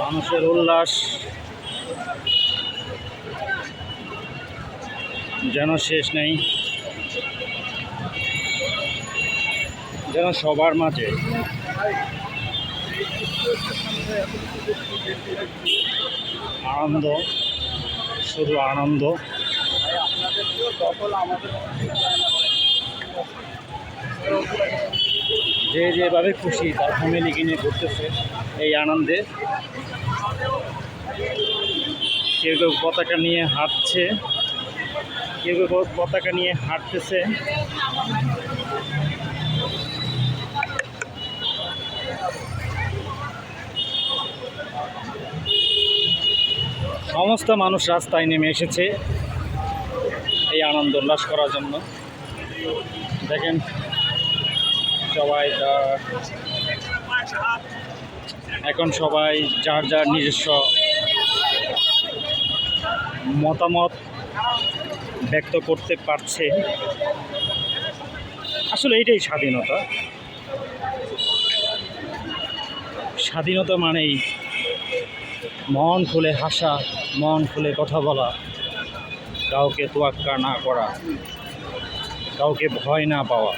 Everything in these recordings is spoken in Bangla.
মানুষের উল্লাস যেন শেষ নেই যেন সবার মাঝে। আনন্দ শুধু আনন্দ। আমাদের যে যেভাবে খুশি তার ফ্যামিলিকে নিয়ে ঘুরতেছে, এই আনন্দে। কেউ কেউ পতাকা নিয়ে হাঁটছে, কেউ কেউ পতাকা নিয়ে হাঁটতেছে। সমস্ত মানুষ রাস্তায় নেমে এসেছে এই আনন্দ উল্লাস করার জন্য। দেখেন সবাই এখন সবাই যার যার নিজস্ব মতামত ব্যক্ত করতে পারছে। আসলে এইটাই স্বাধীনতা। স্বাধীনতা মানেই মন খুলে হাসা, মন খুলে কথা বলা, কাউকে তোয়াক্কা না করা, কাউকে ভয় না পাওয়া।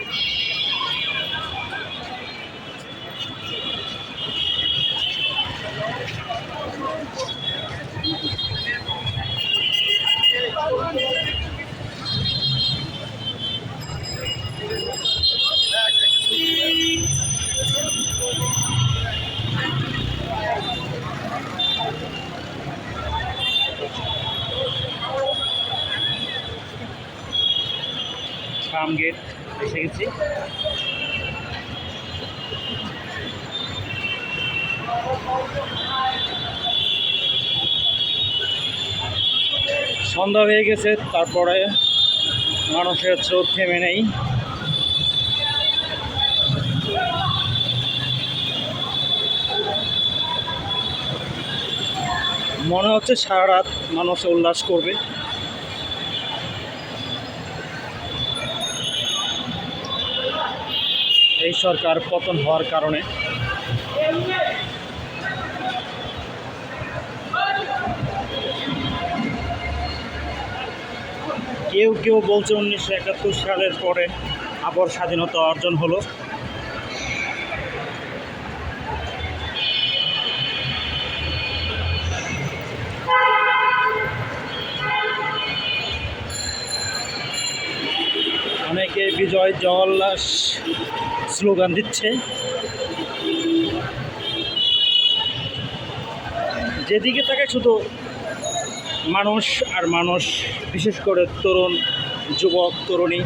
ফার্ম গেট, এসে গেছি। সন্ধ্যা হয়ে গেছে, তারপরে মানুষের স্রোত থেমে নেই। মনে হচ্ছে সারা রাত মানুষ উল্লাস করবে। এই সরকার পতন হওয়ার কারণে। কেউ কেউ বলছে উনিশশো একাত্তর সালের পরে আবার স্বাধীনতা অর্জন হলো। অনেকে বিজয় জওয়াল্লাস স্লোগান দিচ্ছে। যেদিকে থাকে শুধু মানুষ আর মানুষ, বিশেষ করে তরুণ, যুবক, তরুণী।